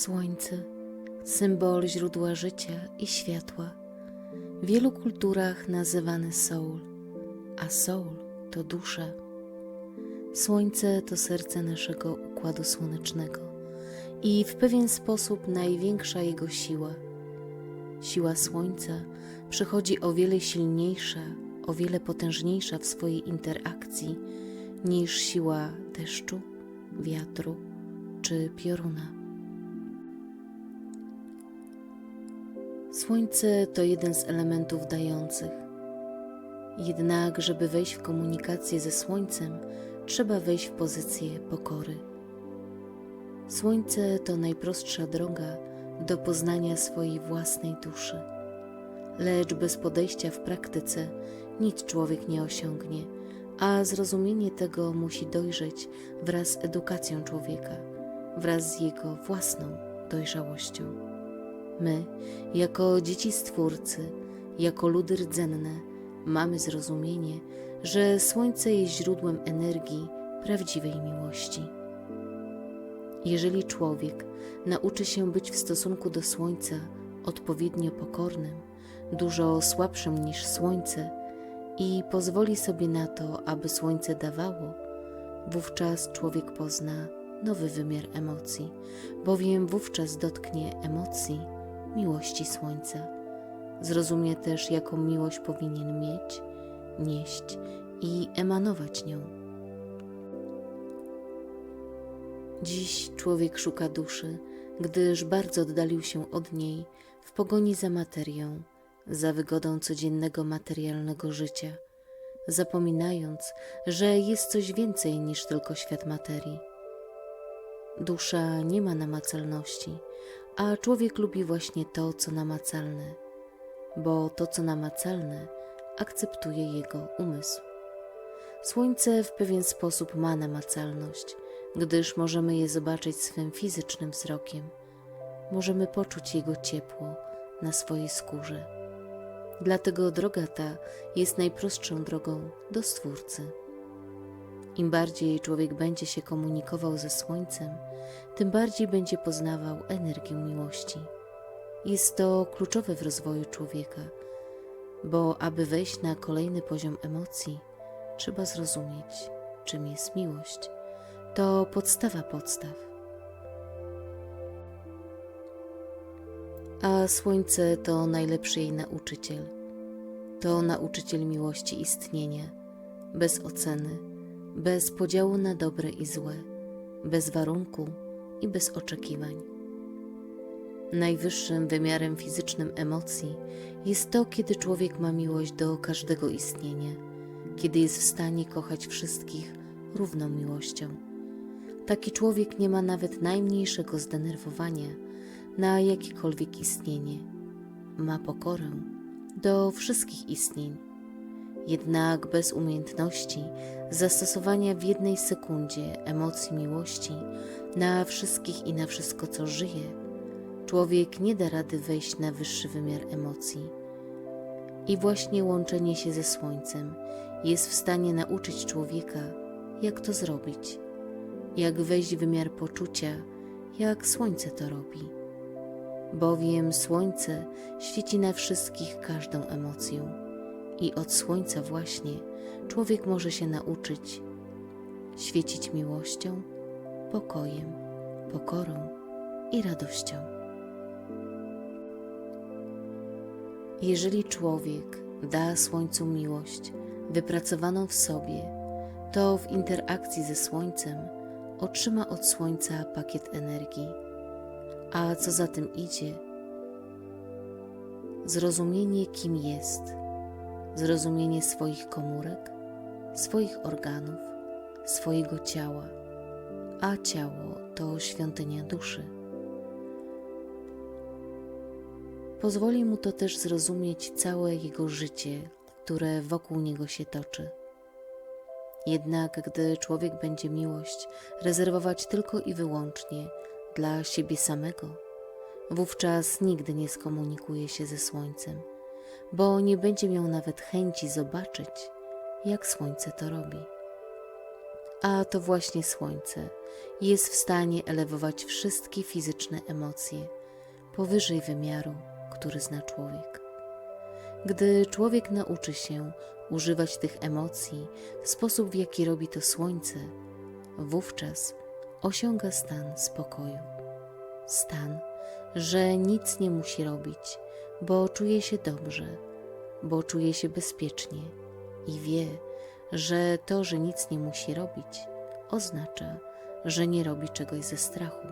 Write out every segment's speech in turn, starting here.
Słońce, symbol źródła życia i światła, w wielu kulturach nazywany soul, a soul to dusza. Słońce to serce naszego układu słonecznego i w pewien sposób największa jego siła. Siła Słońca przychodzi o wiele silniejsza, o wiele potężniejsza w swojej interakcji niż siła deszczu, wiatru czy pioruna. Słońce to jeden z elementów dających. Jednak, żeby wejść w komunikację ze Słońcem, trzeba wejść w pozycję pokory. Słońce to najprostsza droga do poznania swojej własnej duszy. Lecz bez podejścia w praktyce nic człowiek nie osiągnie, a zrozumienie tego musi dojrzeć wraz z edukacją człowieka, wraz z jego własną dojrzałością. My, jako dzieci Stwórcy, jako ludy rdzenne, mamy zrozumienie, że Słońce jest źródłem energii prawdziwej miłości. Jeżeli człowiek nauczy się być w stosunku do Słońca odpowiednio pokornym, dużo słabszym niż Słońce i pozwoli sobie na to, aby Słońce dawało, wówczas człowiek pozna nowy wymiar emocji, bowiem wówczas dotknie emocji miłości Słońca. Zrozumie też, jaką miłość powinien mieć, nieść i emanować nią. Dziś człowiek szuka duszy, gdyż bardzo oddalił się od niej w pogoni za materią, za wygodą codziennego materialnego życia, zapominając, że jest coś więcej niż tylko świat materii. Dusza nie ma namacalności, a człowiek lubi właśnie to, co namacalne, bo to, co namacalne, akceptuje jego umysł. Słońce w pewien sposób ma namacalność, gdyż możemy je zobaczyć swym fizycznym wzrokiem. Możemy poczuć jego ciepło na swojej skórze. Dlatego droga ta jest najprostszą drogą do Stwórcy. Im bardziej człowiek będzie się komunikował ze Słońcem, tym bardziej będzie poznawał energię miłości. Jest to kluczowe w rozwoju człowieka, bo aby wejść na kolejny poziom emocji, trzeba zrozumieć, czym jest miłość. To podstawa podstaw. A Słońce to najlepszy jej nauczyciel. To nauczyciel miłości istnienia, bez oceny, bez podziału na dobre i złe, bez warunku i bez oczekiwań. Najwyższym wymiarem fizycznym emocji jest to, kiedy człowiek ma miłość do każdego istnienia, kiedy jest w stanie kochać wszystkich równą miłością. Taki człowiek nie ma nawet najmniejszego zdenerwowania na jakiekolwiek istnienie. Ma pokorę do wszystkich istnień. Jednak bez umiejętności zastosowania w jednej sekundzie emocji miłości na wszystkich i na wszystko, co żyje, człowiek nie da rady wejść na wyższy wymiar emocji. I właśnie łączenie się ze Słońcem jest w stanie nauczyć człowieka, jak to zrobić, jak wejść w wymiar poczucia, jak Słońce to robi. Bowiem Słońce świeci na wszystkich każdą emocją i od Słońca właśnie człowiek może się nauczyć świecić miłością, pokojem, pokorą i radością. Jeżeli człowiek da Słońcu miłość wypracowaną w sobie, to w interakcji ze Słońcem otrzyma od Słońca pakiet energii, a co za tym idzie, zrozumienie, kim jest, zrozumienie swoich komórek, swoich organów, swojego ciała, a ciało to świątynia duszy. Pozwoli mu to też zrozumieć całe jego życie, które wokół niego się toczy. Jednak gdy człowiek będzie miłość rezerwować tylko i wyłącznie dla siebie samego, wówczas nigdy nie skomunikuje się ze Słońcem, bo nie będzie miał nawet chęci zobaczyć, jak Słońce to robi. A to właśnie słońce jest w stanie elewować wszystkie fizyczne emocje powyżej wymiaru, który zna człowiek. Gdy człowiek nauczy się używać tych emocji w sposób, w jaki robi to słońce, wówczas osiąga stan spokoju. Stan, że nic nie musi robić, bo czuje się dobrze, bo czuje się bezpiecznie i wie, że to, że nic nie musi robić, oznacza, że nie robi czegoś ze strachu,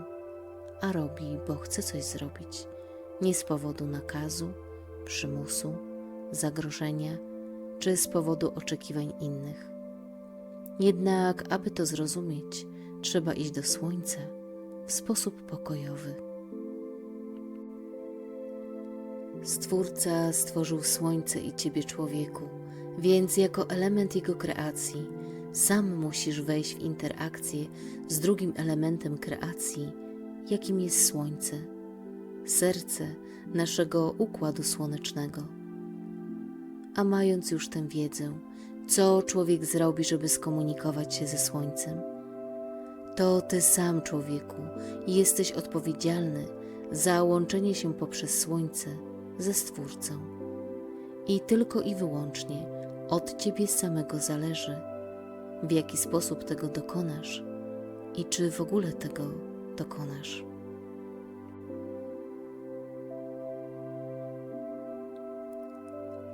a robi, bo chce coś zrobić, nie z powodu nakazu, przymusu, zagrożenia czy z powodu oczekiwań innych. Jednak, aby to zrozumieć, trzeba iść do słońca w sposób pokojowy. Stwórca stworzył słońce i ciebie, człowieku, więc jako element jego kreacji sam musisz wejść w interakcję z drugim elementem kreacji, jakim jest słońce, serce naszego układu słonecznego. A mając już tę wiedzę, co człowiek zrobi, żeby skomunikować się ze słońcem, to ty sam, człowieku, jesteś odpowiedzialny za łączenie się poprzez słońce ze Stwórcą. I tylko i wyłącznie od ciebie samego zależy, w jaki sposób tego dokonasz i czy w ogóle tego dokonasz.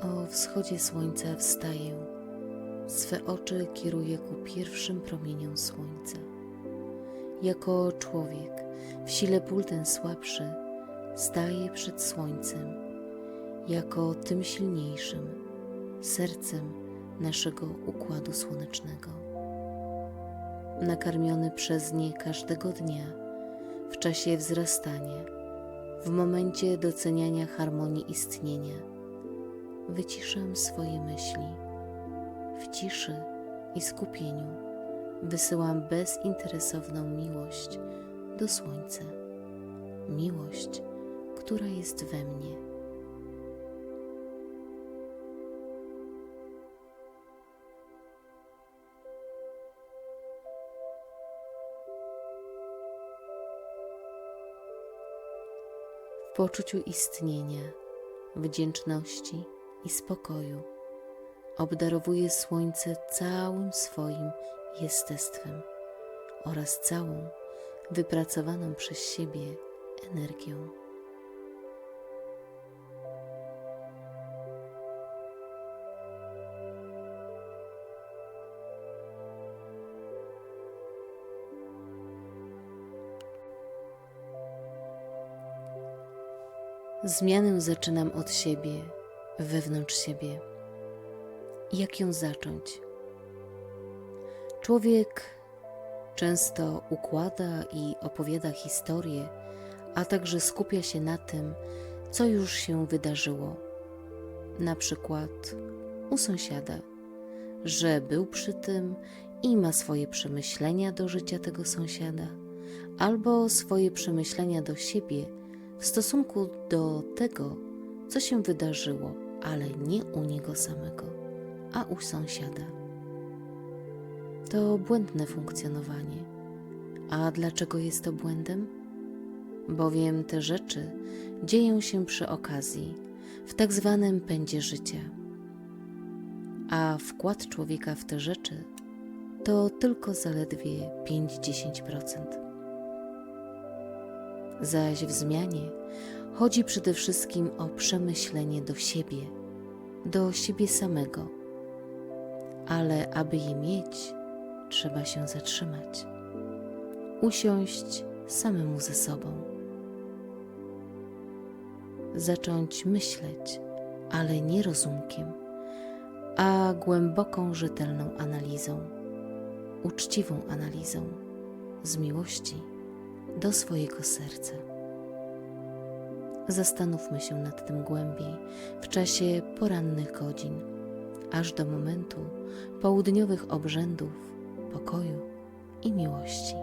O wschodzie słońca wstaję, swe oczy kieruję ku pierwszym promieniom słońca. Jako człowiek w sile ból ten słabszy staje przed słońcem, jako tym silniejszym sercem naszego układu słonecznego. Nakarmiony przez nie każdego dnia, w czasie wzrastania, w momencie doceniania harmonii istnienia, wyciszam swoje myśli. W ciszy i skupieniu wysyłam bezinteresowną miłość do słońca. Miłość, która jest we mnie. W poczuciu istnienia, wdzięczności i spokoju obdarowuje słońce całym swoim jestestwem oraz całą wypracowaną przez siebie energią. Zmianę zaczynam od siebie, wewnątrz siebie. Jak ją zacząć? Człowiek często układa i opowiada historię, a także skupia się na tym, co już się wydarzyło. Na przykład u sąsiada, że był przy tym i ma swoje przemyślenia do życia tego sąsiada, albo swoje przemyślenia do siebie w stosunku do tego, co się wydarzyło, ale nie u niego samego, a u sąsiada. To błędne funkcjonowanie. A dlaczego jest to błędem? Bowiem te rzeczy dzieją się przy okazji, w tak zwanym pędzie życia. A wkład człowieka w te rzeczy to tylko zaledwie 5-10%. Zaś w zmianie chodzi przede wszystkim o przemyślenie do siebie, do siebie samego. Ale aby je mieć, trzeba się zatrzymać, usiąść samemu ze sobą, zacząć myśleć, ale nie rozumkiem, a głęboką, rzetelną analizą, uczciwą analizą, z miłości do swojego serca. Zastanówmy się nad tym głębiej w czasie porannych godzin, aż do momentu południowych obrzędów pokoju i miłości.